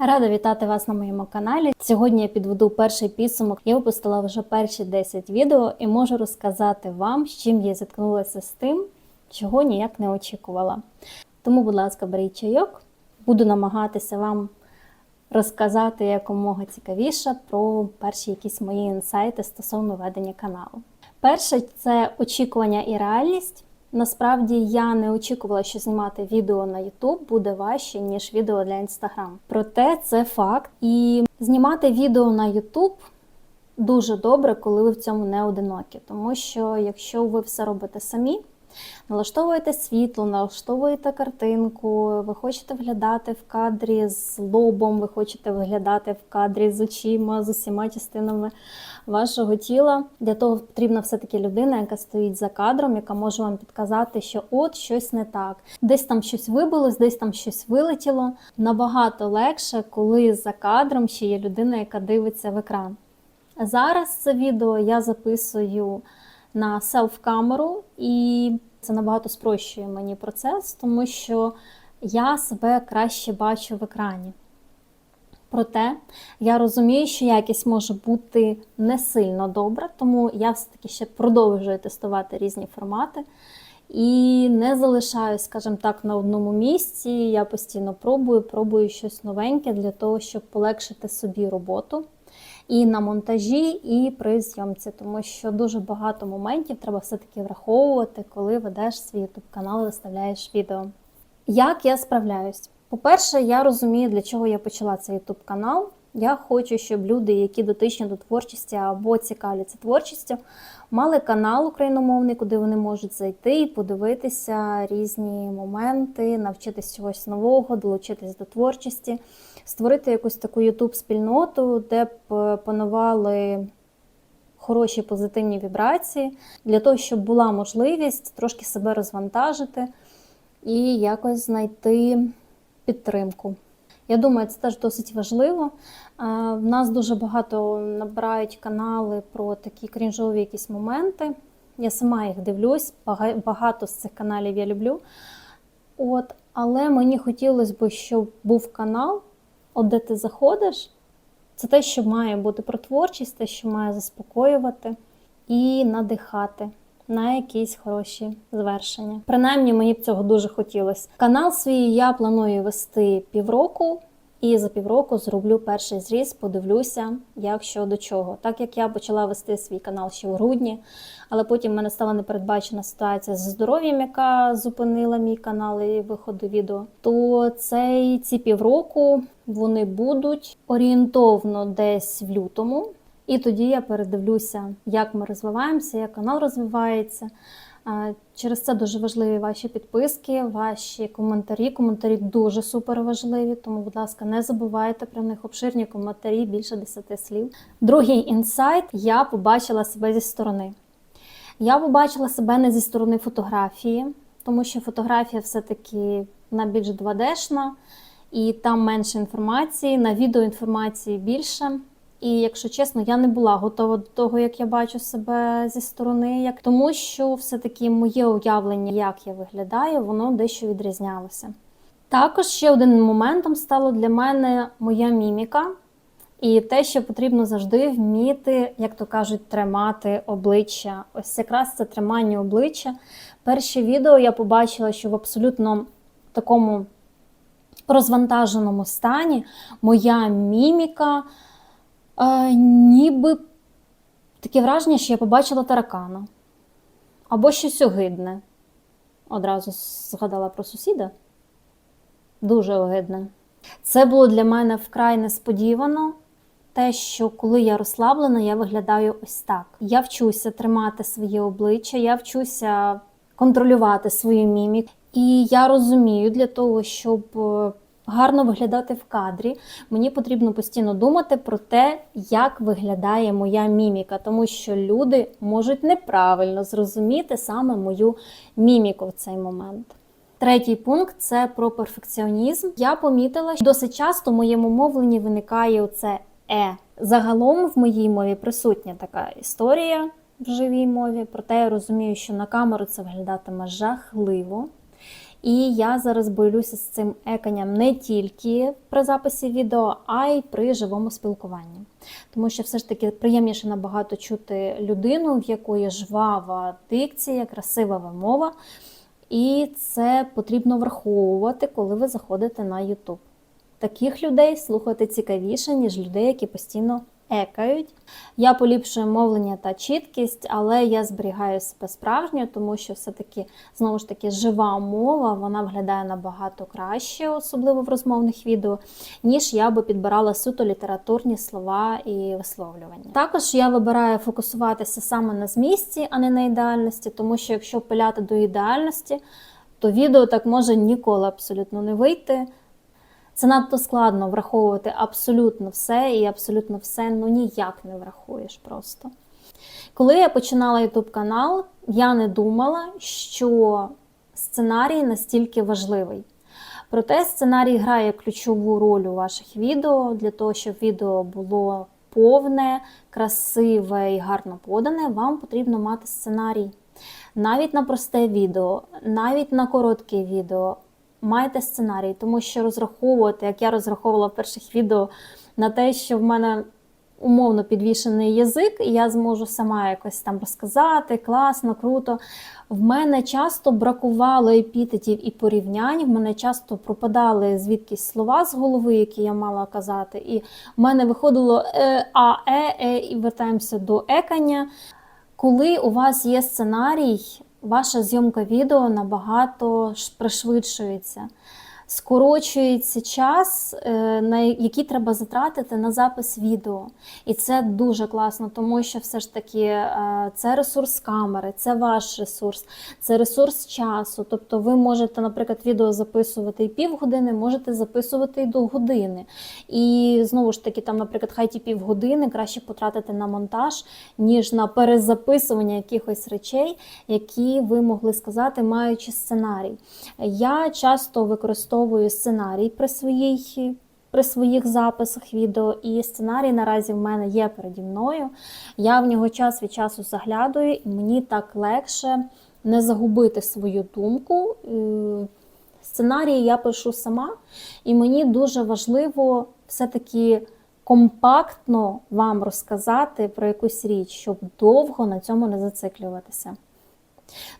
Рада вітати вас на моєму каналі. Сьогодні я підведу перший підсумок. Я випустила вже перші 10 відео і можу розказати вам, з чим я зіткнулася з тим, чого ніяк не очікувала. Тому, будь ласка, беріть чайок. Буду намагатися вам розказати якомога цікавіше про перші якісь мої інсайти стосовно ведення каналу. Перше це очікування і реальність. Насправді я не очікувала, що знімати відео на YouTube буде важче, ніж відео для Instagram. Проте це факт. І знімати відео на YouTube дуже добре, коли ви в цьому не одинокі. Тому що якщо ви все робите самі, налаштовуєте світло, налаштовуєте картинку, ви хочете виглядати в кадрі з лобом, ви хочете виглядати в кадрі з очима, з усіма частинами вашого тіла. Для того потрібна все-таки людина, яка стоїть за кадром, яка може вам підказати, що от щось не так. Десь там щось вибилось, десь там щось вилетіло. Набагато легше, коли за кадром ще є людина, яка дивиться в екран. Зараз це відео я записую на селф-камеру, і це набагато спрощує мені процес, тому що я себе краще бачу в екрані. Проте я розумію, що якість може бути не сильно добра, тому я все-таки ще продовжую тестувати різні формати. І не залишаюсь, скажімо так, на одному місці. Я постійно пробую, пробую щось новеньке для того, щоб полегшити собі роботу і на монтажі, і при зйомці, тому що дуже багато моментів треба все-таки враховувати, коли ведеш свій YouTube канал і виставляєш відео. Як я справляюсь? По-перше, я розумію, для чого я почала цей YouTube канал. Я хочу, щоб люди, які дотичні до творчості або цікавляться творчістю, мали канал україномовний, куди вони можуть зайти і подивитися різні моменти, навчитись чогось нового, долучитись до творчості, створити якусь таку YouTube-спільноту, де б панували хороші позитивні вібрації, для того, щоб була можливість трошки себе розвантажити і якось знайти підтримку. Я думаю, це теж досить важливо. В нас дуже багато набирають канали про такі крінжові якісь моменти. Я сама їх дивлюсь, багато з цих каналів я люблю. От, Але мені хотілося б, щоб був канал, от де ти заходиш. Це те, що має бути про творчість, те, що має заспокоювати і надихати на якісь хороші звершення. Принаймні, мені б цього дуже хотілося. Канал свій я планую вести півроку. І за півроку зроблю перший зріз, подивлюся, як що до чого. Так як я почала вести свій канал ще в грудні, але потім в мене стала непередбачена ситуація з здоров'ям, яка зупинила мій канал і виходу відео. То цей ці півроку вони будуть орієнтовно десь в лютому. І тоді я передивлюся, як ми розвиваємося, як канал розвивається. Через це дуже важливі ваші підписки, ваші коментарі. Коментарі дуже супер важливі, тому, будь ласка, не забувайте про них обширні коментарі більше 10 слів. Другий інсайт я побачила себе зі сторони. Я побачила себе не зі сторони фотографії, тому що фотографія все-таки вона більш 2D-шна, і там менше інформації, на відео інформації більше. І, якщо чесно, я не була готова до того, як я бачу себе зі сторони, як тому, що все-таки моє уявлення, як я виглядаю, воно дещо відрізнялося. Також ще один моментом стало для мене моя міміка, і те, що потрібно завжди вміти, як то кажуть, тримати обличчя. Ось якраз це тримання обличчя. Перше відео я побачила, що в абсолютно такому розвантаженому стані моя міміка. Е, ніби таке враження, що я побачила таракана. Або щось огидне. Одразу згадала про сусіда. Дуже огидне. Це було для мене вкрай несподівано. Те, що коли я розслаблена, я виглядаю ось так. Я вчуся тримати своє обличчя, я вчуся контролювати свою міміку. І я розумію, для того, щоб гарно виглядати в кадрі, мені потрібно постійно думати про те, як виглядає моя міміка, тому що люди можуть неправильно зрозуміти саме мою міміку в цей момент. Третій пункт це про перфекціонізм. Я помітила, що досить часто в моєму мовленні виникає оце е. Загалом в моїй мові присутня така історія в живій мові, проте я розумію, що на камеру це виглядатиме жахливо. І я зараз борюся з цим еканням не тільки при записі відео, а й при живому спілкуванні. Тому що все ж таки приємніше набагато чути людину, в якої жвава дикція, красива вимова. І це потрібно враховувати, коли ви заходите на YouTube. Таких людей слухати цікавіше, ніж людей, які постійно екають. Я поліпшую мовлення та чіткість, але я зберігаю себе справжньою, тому що все-таки, знову ж таки, жива мова вона виглядає набагато краще, особливо в розмовних відео, ніж я би підбирала суто літературні слова і висловлювання. Також я вибираю фокусуватися саме на змісті, а не на ідеальності, тому що якщо пиляти до ідеальності, то відео так може ніколи абсолютно не вийти. Це надто складно враховувати абсолютно все, і абсолютно все ну ніяк не врахуєш просто. Коли я починала YouTube канал, я не думала, що сценарій настільки важливий. Проте сценарій грає ключову роль у ваших відео для того, щоб відео було повне, красиве і гарно подане, вам потрібно мати сценарій. Навіть на просте відео, навіть на коротке відео. Майте сценарій, тому що розраховувати, як я розраховувала в перших відео, на те, що в мене умовно підвішений язик, і я зможу сама якось там розказати, класно, круто. В мене часто бракувало епітетів і порівнянь, в мене часто пропадали звідкись слова з голови, які я мала казати. І в мене виходило е, а, е, е, і вертаємося до екання. Коли у вас є сценарій, ваша зйомка відео набагато пришвидшується. Скорочується час, е, на який треба затратити на запис відео. І це дуже класно, тому що все ж таки е, це ресурс камери, це ваш ресурс, це ресурс часу. Тобто ви можете, наприклад, відео записувати і півгодини, можете записувати і до години. І знову ж таки, там, наприклад, хай ті півгодини краще потратити на монтаж, ніж на перезаписування якихось речей, які ви могли сказати, маючи сценарій. Я часто використовую використовую сценарій при своїй. При своїх записах відео, і сценарій наразі в мене є переді мною. Я в нього час від часу заглядаю, і мені так легше не загубити свою думку. Сценарій я пишу сама, і мені дуже важливо все-таки компактно вам розказати про якусь річ, щоб довго на цьому не зациклюватися.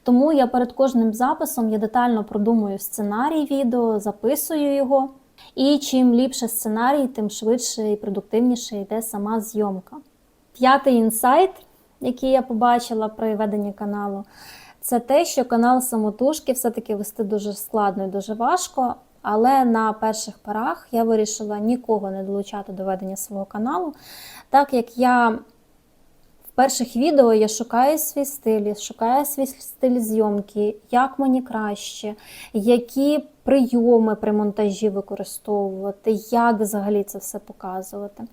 Тому я перед кожним записом я детально продумую сценарій відео, записую його. І чим ліпше сценарій, тим швидше і продуктивніше йде сама зйомка. П'ятий інсайт, який я побачила при веденні каналу, це те, що канал самотужки все-таки вести дуже складно і дуже важко. Але на перших порах я вирішила нікого не долучати до ведення свого каналу, так як я перших відео я шукаю свій стиль, шукаю свій стиль зйомки, як мені краще, які прийоми при монтажі використовувати, як взагалі це все показувати.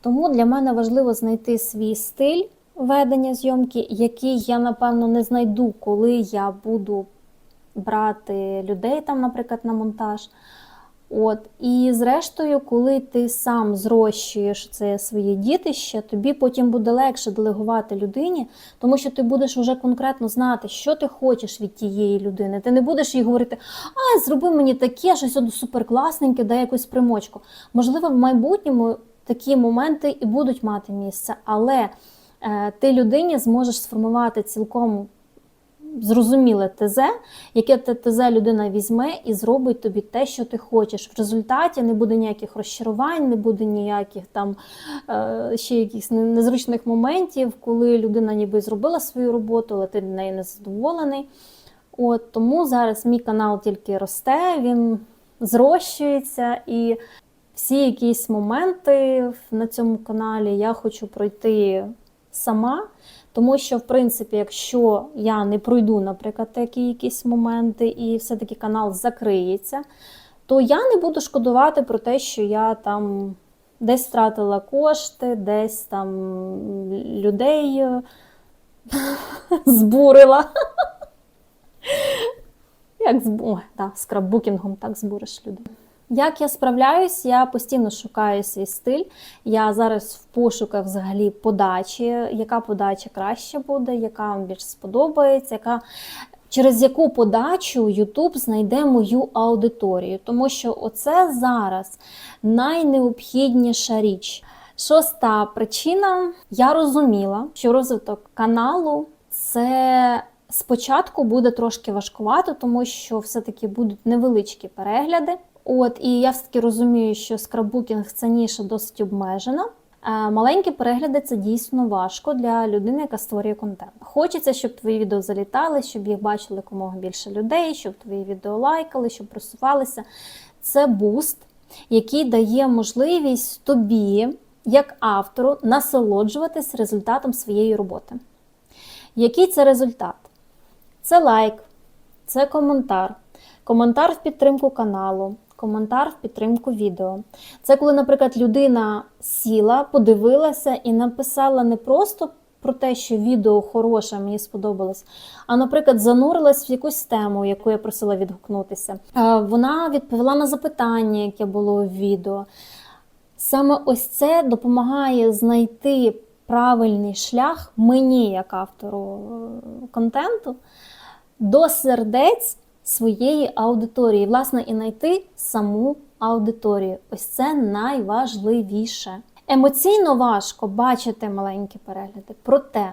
Тому для мене важливо знайти свій стиль ведення зйомки, який я, напевно, не знайду, коли я буду брати людей, там, наприклад, на монтаж. От І зрештою, коли ти сам зрощуєш це своє дітище, тобі потім буде легше делегувати людині, тому що ти будеш вже конкретно знати, що ти хочеш від тієї людини. Ти не будеш їй говорити, а зроби мені таке, щось суперкласненьке, дай якусь примочку. Можливо, в майбутньому такі моменти і будуть мати місце, але е, ти людині зможеш сформувати цілком зрозуміле ТЗ, яке те ТЗ людина візьме і зробить тобі те, що ти хочеш. В результаті не буде ніяких розчарувань, не буде ніяких там е, ще якихось незручних моментів, коли людина ніби зробила свою роботу, але ти неї не задоволений. От Тому зараз мій канал тільки росте, він зрощується і. Всі якісь моменти на цьому каналі я хочу пройти сама, тому що, в принципі, якщо я не пройду, наприклад, такі якісь моменти, і все-таки канал закриється, то я не буду шкодувати про те, що я там десь втратила кошти, десь там людей збурила. Як зб... Ой, скраббукінгом так збуриш людей. Як я справляюсь, я постійно шукаю свій стиль. Я зараз в пошуках взагалі подачі, яка подача краще буде, яка вам більш сподобається, яка через яку подачу YouTube знайде мою аудиторію, тому що оце зараз найнеобхідніша річ. Шоста причина: я розуміла, що розвиток каналу це спочатку буде трошки важкувато, тому що все-таки будуть невеличкі перегляди. От, і я все-таки розумію, що скраббукінг це ніша досить обмежена. Е, Маленькі перегляди це дійсно важко для людини, яка створює контент. Хочеться, щоб твої відео залітали, щоб їх бачили якомога більше людей, щоб твої відео лайкали, щоб просувалися. Це буст, який дає можливість тобі, як автору, насолоджуватись результатом своєї роботи. Який це результат? Це лайк, це коментар, коментар в підтримку каналу, коментар в підтримку відео. Це коли, наприклад, людина сіла, подивилася і написала не просто про те, що відео хороше, мені сподобалось, а, наприклад, занурилась в якусь тему, яку я просила відгукнутися. Вона відповіла на запитання, яке було в відео. Саме ось це допомагає знайти правильний шлях мені, як автору е, контенту, до сердець своєї аудиторії, власне, і знайти саму аудиторію. Ось це найважливіше. Емоційно важко бачити маленькі перегляди, проте.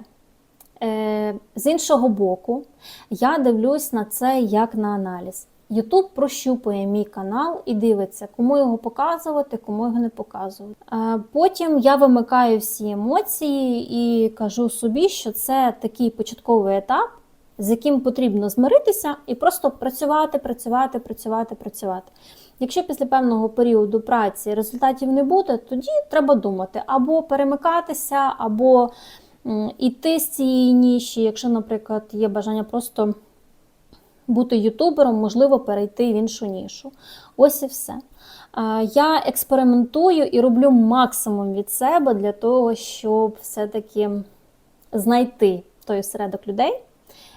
е, З іншого боку, я дивлюсь на це як на аналіз. Ютуб прощупує мій канал і дивиться, кому його показувати, кому його не показувати. Е, Потім я вимикаю всі емоції і кажу собі, що це такий початковий етап, з яким потрібно змиритися і просто працювати, працювати, працювати, працювати. Якщо після певного періоду праці результатів не буде, тоді треба думати або перемикатися, або м, іти з цієї ніші, якщо, наприклад, є бажання просто бути ютубером, можливо, перейти в іншу нішу. Ось і все. Я експериментую і роблю максимум від себе для того, щоб все-таки знайти той осередок людей,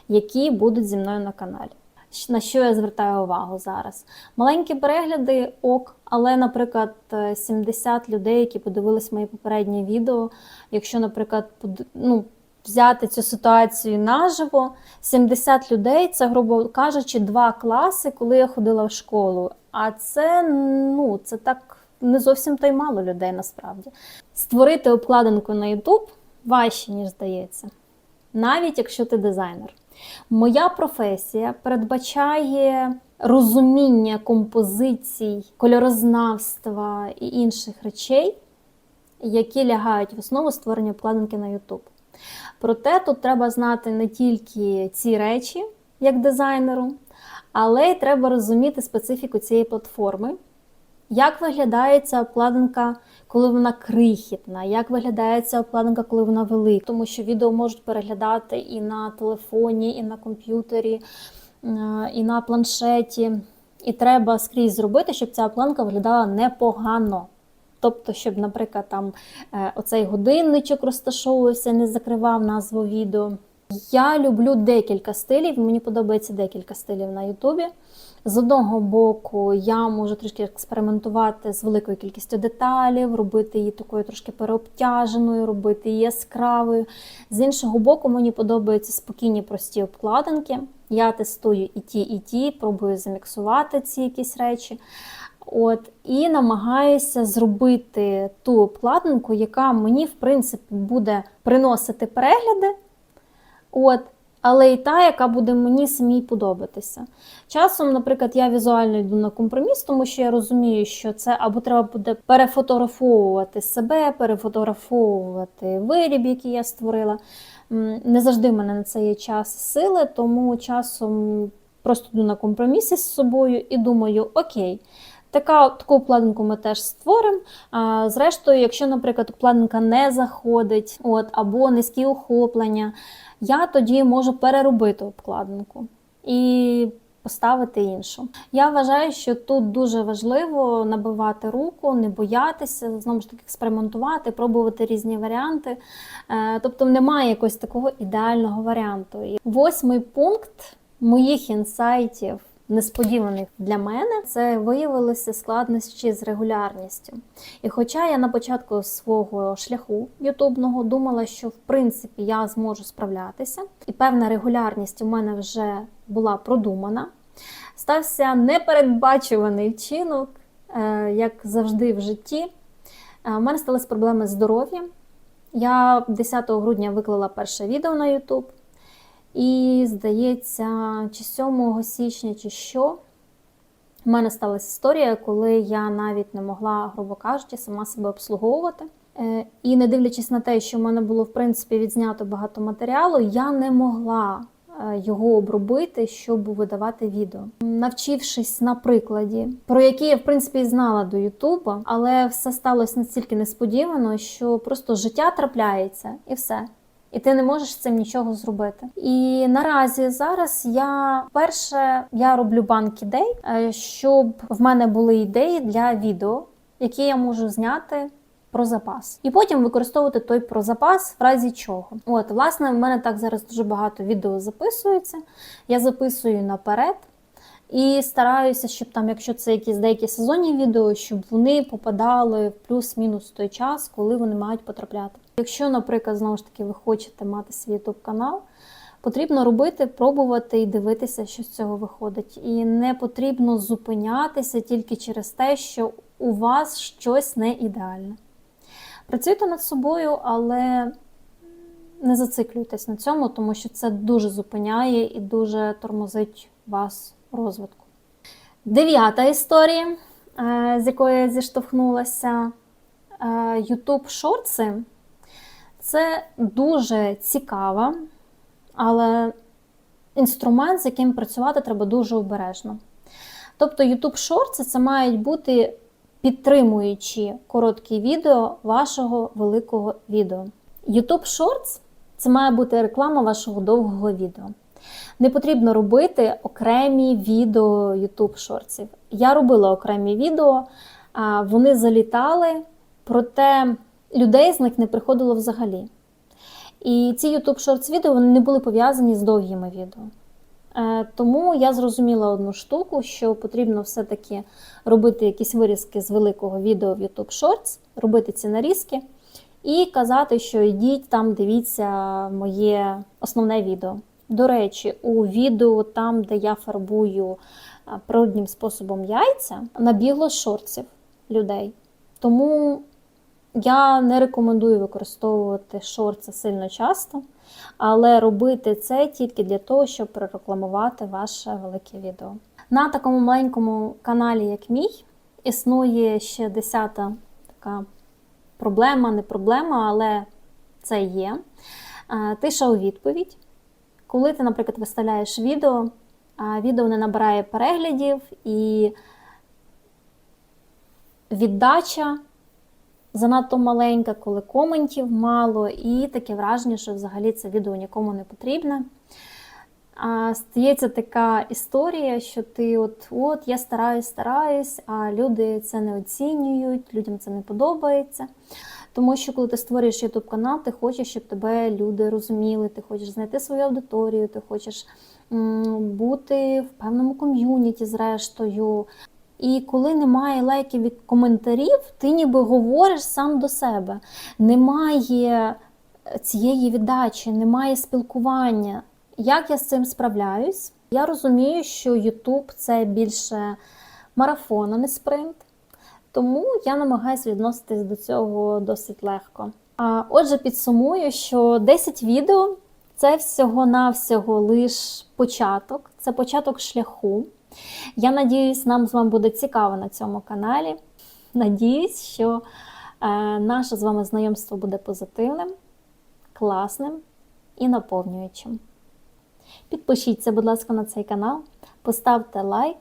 які будуть зі мною на каналі. На що я звертаю увагу зараз? Маленькі перегляди ок, але, наприклад, е, 70 людей, які подивились мої попередні відео, якщо, наприклад, ну, взяти цю ситуацію наживо, 70 людей це, грубо кажучи, два класи, коли я ходила в школу. А це, ну, це так не зовсім та й мало людей насправді. Створити обкладинку на YouTube важче, ніж здається, навіть якщо ти дизайнер. Моя професія передбачає розуміння композицій, кольорознавства і інших речей, які лягають в основу створення обкладинки на YouTube. Проте тут треба знати не тільки ці речі, як дизайнеру, але й треба розуміти специфіку цієї платформи. Як виглядає ця обкладинка, коли вона крихітна? Як виглядає ця обкладинка, коли вона велика? Тому що відео можуть переглядати і на телефоні, і на комп'ютері, е, і на планшеті. І треба скрізь зробити, щоб ця обкладинка виглядала непогано. Тобто, щоб, наприклад, там е, оцей годинничок розташовувався, не закривав назву відео. Я люблю декілька стилів, мені подобається декілька стилів на Ютубі. З одного боку, я можу трішки експериментувати з великою кількістю деталів, робити її такою трошки переобтяженою, робити її яскравою. З іншого боку, мені подобаються спокійні прості обкладинки. Я тестую і ті, і ті, пробую заміксувати ці якісь речі. От, і намагаюся зробити ту обкладинку, яка мені, в принципі, буде приносити перегляди. От, але і та, яка буде мені самій подобатися. Часом, наприклад, я візуально йду на компроміс, тому що я розумію, що це або треба буде перефотографовувати себе, перефотографовувати виріб, який я створила. Не завжди в мене на це є час сили, тому часом просто йду на компроміси з собою і думаю, окей. Така, таку обкладинку ми теж створимо. Зрештою, якщо, наприклад, обкладинка не заходить, от, або низькі охоплення, я тоді можу переробити обкладинку і поставити іншу. Я вважаю, що тут дуже важливо набивати руку, не боятися, знову ж таки, експериментувати, пробувати різні варіанти. Е, Тобто немає якогось такого ідеального варіанту. Восьмий пункт моїх інсайтів несподіваних для мене, це виявилися складнощі з регулярністю. І хоча я на початку свого шляху ютубного думала, що в принципі я зможу справлятися, і певна регулярність у мене вже була продумана. Стався непередбачуваний вчинок, е, як завжди в житті. Е, У мене сталися проблеми з здоров'ям. Я 10 грудня виклала перше відео на YouTube. І, здається, чи 7 січня, чи що, у мене сталася історія, коли я навіть не могла, грубо кажучи, сама себе обслуговувати. Е, І не дивлячись на те, що в мене було в принципі відзнято багато матеріалу, я не могла е, його обробити, щоб видавати відео. Навчившись на прикладі, про який я в принципі знала до Ютуба, але все сталося настільки несподівано, що просто життя трапляється і все. І ти не можеш з цим нічого зробити. І наразі зараз я перше я роблю банк ідей, е, щоб в мене були ідеї для відео, які я можу зняти про запас, і потім використовувати той про запас в разі чого. От, власне, в мене так зараз дуже багато відео записується. Я записую наперед. І стараюся, щоб там, якщо це якісь деякі сезонні відео, щоб вони попадали в плюс-мінус той час, коли вони мають потрапляти. Якщо, наприклад, знову ж таки, ви хочете мати свій youtube канал, потрібно робити, пробувати і дивитися, що з цього виходить. І не потрібно зупинятися тільки через те, що у вас щось не ідеальне. Працюйте над собою, але не зациклюйтесь на цьому, тому що це дуже зупиняє і дуже тормозить вас розвитку. Дев'ята історія, е, з якою я зіштовхнулася. Е, YouTube шорти це дуже цікава, але інструмент, з яким працювати треба дуже обережно. Тобто, YouTube Shorts це мають бути підтримуючі короткі відео вашого великого відео. YouTube Shorts це має бути реклама вашого довгого відео. Не потрібно робити окремі відео YouTube шорців. Я робила окремі відео, вони залітали, проте людей з них не приходило взагалі. І ці YouTube Shorts відео не були пов'язані з довгими відео. Е, Тому я зрозуміла одну штуку, що потрібно все-таки робити якісь вирізки з великого відео в YouTube Shorts, робити ці нарізки і казати, що йдіть там, дивіться моє основне відео. До речі, у відео там, де я фарбую а, природнім способом яйця, набігло шорців людей. Тому я не рекомендую використовувати шорти сильно часто, але робити це тільки для того, щоб прорекламувати ваше велике відео. На такому маленькому каналі, як мій, існує ще десята така проблема, не проблема, але це є. Тиша у відповідь. Коли ти, наприклад, виставляєш відео, а відео не набирає переглядів і віддача занадто маленька, коли коментів мало, і таке враження, що взагалі це відео нікому не потрібне. А Стається така історія, що ти от от я стараюсь, стараюсь, а люди це не оцінюють, людям це не подобається. Тому що, коли ти створюєш YouTube канал, ти хочеш, щоб тебе люди розуміли, ти хочеш знайти свою аудиторію, ти хочеш бути в певному ком'юніті, зрештою. І коли немає лайків і коментарів, ти ніби говориш сам до себе. Немає цієї віддачі, немає спілкування. Як я з цим справляюсь? Я розумію, що YouTube це більше марафон, а не спринт. Тому я намагаюся відноситись до цього досить легко. А отже, підсумую, що 10 відео це всього-навсього лише початок, це початок шляху. Я надіюсь, нам з вами буде цікаво на цьому каналі. Надіюсь, що е, наше з вами знайомство буде позитивним, класним і наповнюючим. Підпишіться, будь ласка, на цей канал, поставте лайк.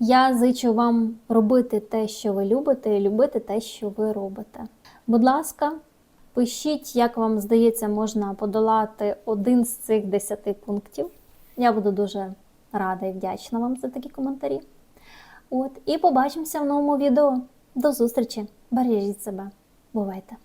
Я зичу вам робити те, що ви любите, і любити те, що ви робите. Будь ласка, пишіть, як вам здається, можна подолати один з цих 10 пунктів. Я буду дуже рада і вдячна вам за такі коментарі. От, І побачимося в новому відео. До зустрічі! Бережіть себе! Бувайте!